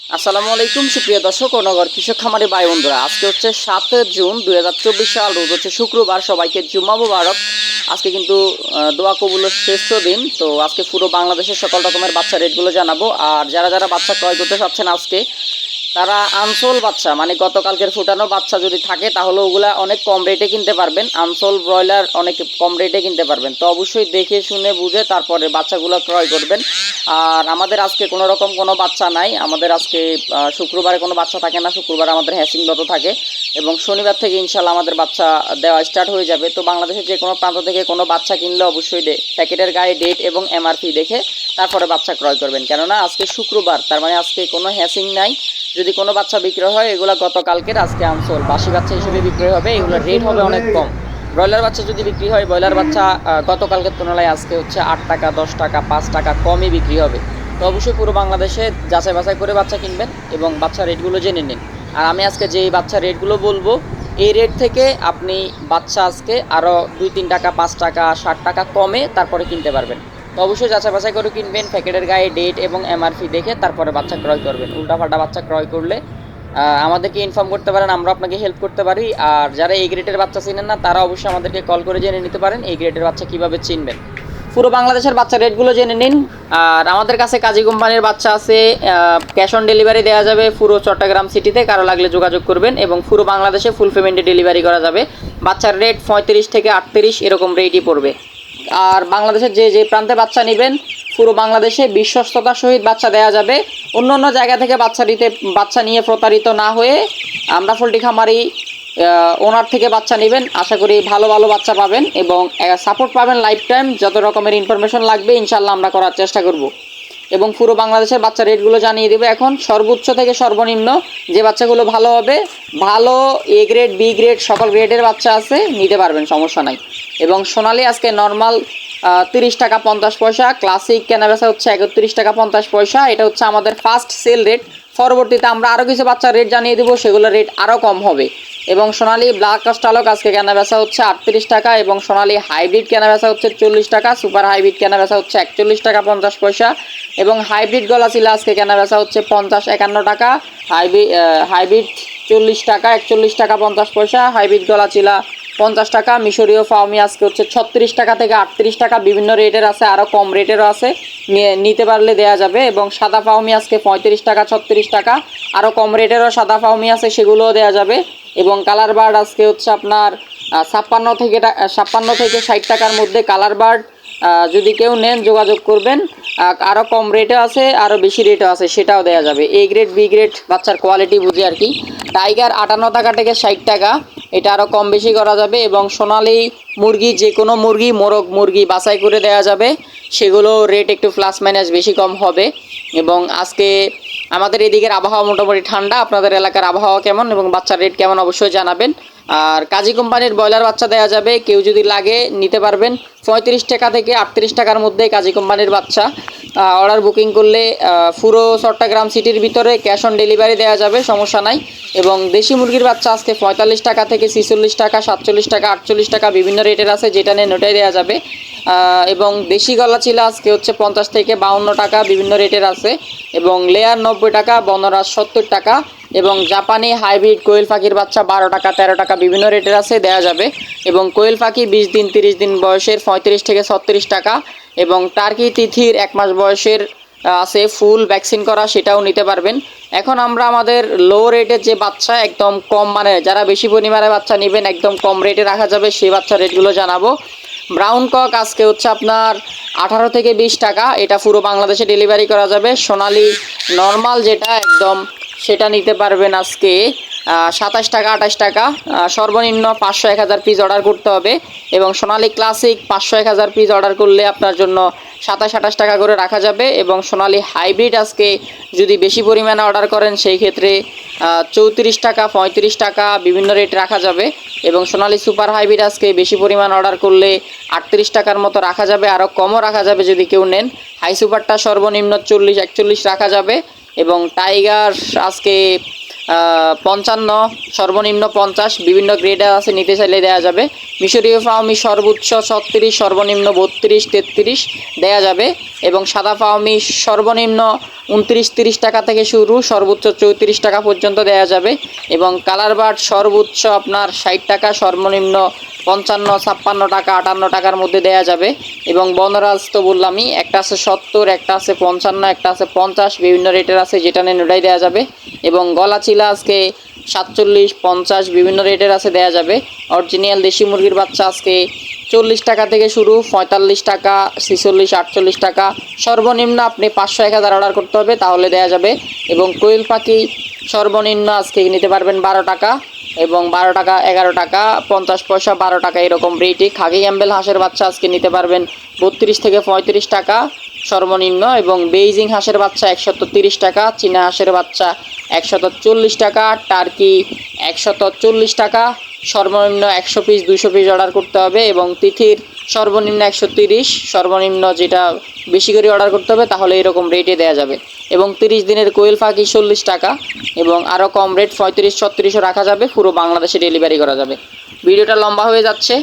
আসসালামু আলাইকুম, সুপ্রিয় দর্শক ও নগর কৃষক খামারি ভাই বন্ধুরা। আজকে হচ্ছে সাত জুন দুই হাজার চব্বিশ সাল, রোজ হচ্ছে শুক্রবার, সবাইকে জুম্মা মুবারক। আজকে কিন্তু দোয়া কবুলের শ্রেষ্ঠ দিন। তো আজকে পুরো বাংলাদেশের সকল রকমের বাচ্চা রেটগুলো জানাব। আর যারা যারা বাচ্চা ক্রয় করতে চাচ্ছেন আজকে তারা আনসোল বাচ্চা মানে গতকালকের ফুটানো বাচ্চা যদি থাকে, তাহলে ওগুলা অনেক কম রেটে কিনতে পারবেন। আনসোল ব্রয়লার অনেক কম রেটে কিনতে পারবেন। তো অবশ্যই দেখে, শুনে, বুঝে তারপরে বাচ্চাগুলো ক্রয় করবেন। আর আমাদের আজকে কোনো রকম কোনো বাচ্চা নাই। আমাদের আজকে শুক্রবারে কোনো বাচ্চা থাকে না। শুক্রবার আমাদের হ্যাসিংগত থাকে। এবং শনিবার থেকে ইনশাল্লাহ আমাদের বাচ্চা দেওয়া স্টার্ট হয়ে যাবে। তো বাংলাদেশের যে কোনো প্রান্ত থেকে কোনো বাচ্চা কিনলে অবশ্যই প্যাকেটের গায়ে ডেট এবং এমআরপি দেখে তারপরে বাচ্চা ক্রয় করবেন। কেননা আজকে শুক্রবার, তার মানে আজকে কোনো হ্যাসিং নাই। যদি কোনো বাচ্চা বিক্রয় হয়, এগুলো গতকালকের আজকে আনসোল। বাসি বাচ্চা হিসেবে বিক্রয় হবে, এগুলোর রেট হবে অনেক কম। ব্রয়লার বাচ্চা যদি বিক্রি হয়, ব্রয়লার বাচ্চা গতকালকের তুলনায় আজকে হচ্ছে আট টাকা, দশ টাকা, পাঁচ টাকা কমই বিক্রি হবে। তো অবশ্যই পুরো বাংলাদেশে যাচাই বাছাই করে বাচ্চা কিনবেন এবং বাচ্চা রেটগুলো জেনে নিন। আর আমি আজকে যেই বাচ্চা রেটগুলো বলব, এই রেট থেকে আপনি বাচ্চা আজকে আরও দুই, তিন টাকা, পাঁচ টাকা, ষাট টাকা কমে তারপরে কিনতে পারবেন। তো অবশ্যই যাচাই বাছাই করে কিনবেন, প্যাকেটের গায়ে ডেট এবং এমআরপি দেখে তারপরে বাচ্চা ক্রয় করবেন। উল্টাপাল্টা বাচ্চা ক্রয় করলে আমাদেরকে ইনফর্ম করতে পারেন, আমরা আপনাকে হেল্প করতে পারি। আর যারা এই গ্রেডের বাচ্চা চিনেন না, তারা অবশ্যই আমাদেরকে কল করে জেনে নিতে পারেন এই গ্রেডের বাচ্চা কীভাবে চিনবেন। পুরো বাংলাদেশের বাচ্চা রেটগুলো জেনে নিন। আর আমাদের কাছে কাজী কোম্পানির বাচ্চা আছে ক্যাশ অন ডেলিভারি দেওয়া যাবে পুরো চট্টগ্রাম সিটিতে কারও লাগলে যোগাযোগ করবেন এবং পুরো বাংলাদেশে ফুল পেমেন্টে ডেলিভারি করা যাবে। বাচ্চার রেট পঁয়ত্রিশ থেকে আটত্রিশ, এরকম রেটই পড়বে। আর বাংলাদেশের যে যে প্রান্তে বাচ্চা নেবেন, পুরো বাংলাদেশে বিশ্বস্ততার সহিত বাচ্চা দেওয়া যাবে। অন্য অন্য জায়গা থেকে বাচ্চা নিতে বাচ্চা নিয়ে প্রতারিত না হয়ে আমরা পোলট্রি খামারি ওনার থেকে বাচ্চা নেবেন। আশা করি ভালো ভালো বাচ্চা পাবেন এবং সাপোর্ট পাবেন লাইফ টাইম যত রকমের ইনফরমেশন লাগবে ইনশাল্লাহ আমরা করার চেষ্টা করব। এবং পুরো বাংলাদেশের বাচ্চা রেটগুলো জানিয়ে দেবে। এখন সর্বোচ্চ থেকে সর্বনিম্ন যে বাচ্চাগুলো ভালো হবে, ভালো এ গ্রেড বি গ্রেড সকল গ্রেডের বাচ্চা আছে, নিতে পারবেন, সমস্যা নাই। এবং সোনালি আজকে নর্মাল তিরিশ টাকা পঞ্চাশ পয়সা ক্লাসিক কেনাবেচা হচ্ছে একত্রিশ টাকা পঞ্চাশ পয়সা। এটা হচ্ছে আমাদের ফার্স্ট সেল রেট পরবর্তীতে আমরা আরও কিছু বাচ্চার রেট জানিয়ে দেবো, সেগুলোর রেট আরও কম হবে। এবং সোনালি ব্ল্যাক কাস্টালক আজকে কেনা বেচা হচ্ছে আটত্রিশ টাকা এবং সোনালী হাইব্রিড কেনা বেচা হচ্ছে চল্লিশ টাকা, সুপার হাইব্রিড কেনা বেচা হচ্ছে একচল্লিশ টাকা পঞ্চাশ পয়সা এবং হাইব্রিড গলা ছিল আজকে কেনা বেচা হচ্ছে পঞ্চাশ একান্ন টাকা হাইব্রিড হাইব্রিড চল্লিশ টাকা, একচল্লিশ টাকা পঞ্চাশ পয়সা, হাইব্রিড গলা চিলা পঞ্চাশ টাকা, মিশরীয় ফাউমি আজকে হচ্ছে ছত্রিশ টাকা থেকে আটত্রিশ টাকা, বিভিন্ন রেটের আছে আরও কম রেটেরও আছে। নিতে পারলে দেওয়া যাবে এবং সাদা ফাউমি আজকে পঁয়ত্রিশ টাকা, ছত্রিশ টাকা আরও কম রেটেরও সাদা ফাউমি আছে, সেগুলোও দেওয়া যাবে। এবং কালার বার্ড আজকে হচ্ছে আপনার ছাপ্পান্ন থেকে ছাপ্পান্ন থেকে ষাট টাকার মধ্যে কালার বার্ড যদি কেউ নেন, যোগাযোগ করবেন। আরও কম রেটও আছে আরও বেশি রেটও আছে, সেটাও দেওয়া যাবে। এ গ্রেড বি গ্রেড বাচ্চার কোয়ালিটি বুঝে আর কি। টাইগার আটান্ন টাকা থেকে ষাট টাকা, এটা আরও কম বেশি করা যাবে এবং সোনালি মুরগি যে কোনো মুরগি, মোরগ মুরগি বাছাই করে দেওয়া যাবে, সেগুলো রেট একটু প্লাস মাইনাস বেশি কম হবে। এবং আজকে আমাদের এদিকের আবহাওয়া মোটামুটি ঠান্ডা, আপনাদের এলাকার আবহাওয়া কেমন এবং বাচ্চার রেট কেমন অবশ্যই জানাবেন। আর কাজী কোম্পানির ব্রয়লার বাচ্চা দেওয়া যাবে, কেউ যদি লাগে নিতে পারবেন। পঁয়ত্রিশ টাকা থেকে আটত্রিশ টাকার মধ্যে কাজী কোম্পানির বাচ্চা। অর্ডার বুকিং করলে পুরো চট্টগ্রাম সিটির ভিতরে ক্যাশ অন ডেলিভারি দেওয়া যাবে, সমস্যা নাই। এবং দেশি মুরগির বাচ্চা আজকে পঁয়তাল্লিশ টাকা থেকে ছিচল্লিশ টাকা, সাতচল্লিশ টাকা, আটচল্লিশ টাকা বিভিন্ন রেটের আছে, যেটা নিয়ে ওটাই দেওয়া যাবে। এবং দেশি গলা ছিল আজকে হচ্ছে পঞ্চাশ থেকে বাউন্ন টাকা বিভিন্ন রেটের আছে। এবং লেয়ার নব্বই টাকা, বনরাজ সত্তর টাকা এবং জাপানি হাইব্রিড কোয়েল পাখির বাচ্চা বারো টাকা, তেরো টাকা বিভিন্ন রেটের আছে দেওয়া যাবে। এবং কোয়েল পাখি বিশ দিন, তিরিশ দিন বয়সের পঁয়ত্রিশ থেকে ছত্রিশ টাকা। এবং টার্কি তিথির এক মাস বয়সের আছে, ফুল ভ্যাকসিন করা, সেটাও নিতে পারবেন। এখন আমরা আমাদের লো রেটের যে বাচ্চা, একদম কম মানে যারা বেশি পরিমাণে বাচ্চা নেবেন, একদম কম রেটে রাখা যাবে, সেই বাচ্চা রেটগুলো জানাব। ব্রাউন কক আজকে হচ্ছে আপনার আঠারো থেকে বিশ টাকা। এটা পুরো বাংলাদেশে ডেলিভারি করা যাবে। সোনালি নর্মাল যেটা, একদম সেটা নিতে পারবেন আজকে সাতাশ টাকা, আঠাশ টাকা। সর্বনিম্ন পাঁচশো, এক হাজার পিস অর্ডার করতে হবে এবং সোনালি ক্লাসিক পাঁচশো, এক হাজার পিস অর্ডার করলে আপনার জন্য সাতাশ, আঠাশ টাকা করে রাখা যাবে এবং সোনালি হাইব্রিড আজকে যদি বেশি পরিমাণে অর্ডার করেন, সেই ক্ষেত্রে চৌত্রিশ টাকা, পঁয়ত্রিশ টাকা বিভিন্ন রেট রাখা যাবে এবং সোনালি সুপার হাইব্রিড আজকে বেশি পরিমাণ অর্ডার করলে আটত্রিশ টাকার মতো রাখা যাবে। আরও কমও রাখা যাবে যদি কেউ নেন। হাই সুপারটা সর্বনিম্ন চল্লিশ, একচল্লিশ রাখা যাবে। এবং টাইগার আজকে পঞ্চান্ন, সর্বনিম্ন পঞ্চাশ, বিভিন্ন গ্রেডে আছে, নিতে চাইলে দেওয়া যাবে। মিশরীয় ফাউমি সর্বোচ্চ ছত্রিশ, সর্বনিম্ন বত্রিশ, তেত্রিশ দেওয়া যাবে। এবং সাদা পাওমি সর্বনিম্ন উনত্রিশ তিরিশ টাকা থেকে শুরু, সর্বোচ্চ চৌত্রিশ টাকা পর্যন্ত দেওয়া যাবে। এবং কালার বার্ড সর্বোচ্চ আপনার ষাট টাকা, সর্বনিম্ন পঞ্চান্ন, ছাপ্পান্ন টাকা, আটান্ন টাকার মধ্যে দেওয়া যাবে। এবং বনরাজ তো বললামই, একটা আছে সত্তর, একটা আছে পঞ্চান্ন, একটা আছে পঞ্চাশ, বিভিন্ন রেটের আছে, যেটা নেন ওটাই দেওয়া যাবে। এবং গলা চিলা আজকে সাতচল্লিশ, পঞ্চাশ, বিভিন্ন রেটের আছে দেওয়া যাবে। অরিজিনাল দেশি মুরগির বাচ্চা আজকে চল্লিশ টাকা থেকে শুরু, পঁয়তাল্লিশ টাকা, ছিচল্লিশ, আটচল্লিশ টাকা। সর্বনিম্ন আপনি পাঁচশো এক হাজার অর্ডার করতে হবে, তাহলে দেওয়া যাবে। এবং কোয়েল পাখি সর্বনিম্ন আজকে নিতে পারবেন বারো টাকা এবং বারো টাকা, এগারো টাকা, পঞ্চাশ পয়সা, বারো টাকা এরকম রেটে খাগি ক্যাম্বেল হাঁসের বাচ্চা আজকে নিতে পারবেন বত্রিশ থেকে পঁয়ত্রিশ টাকা সর্বনিম্ন এবং বেইজিং হাঁসের বাচ্চা একশত তিরিশ টাকা, চীনা হাঁসের বাচ্চা একশত চল্লিশ টাকা, টার্কি একশত চল্লিশ টাকা সর্বনিম্ন একশো পিস দুশো পিস অর্ডার করতে হবে এবং তিথির সর্বনিম্ন একশো তিরিশ, সর্বনিম্ন যেটা বেশি করে অর্ডার করতে হবে, তাহলে এরকম রেটে দেওয়া যাবে। এবং তিরিশ দিনের কোয়েল ফাঁকি চল্লিশ টাকা এবং আরও কম রেট পঁয়ত্রিশ, ছত্রিশও রাখা যাবে, পুরো বাংলাদেশে ডেলিভারি করা যাবে। ভিডিওটা লম্বা হয়ে যাচ্ছে।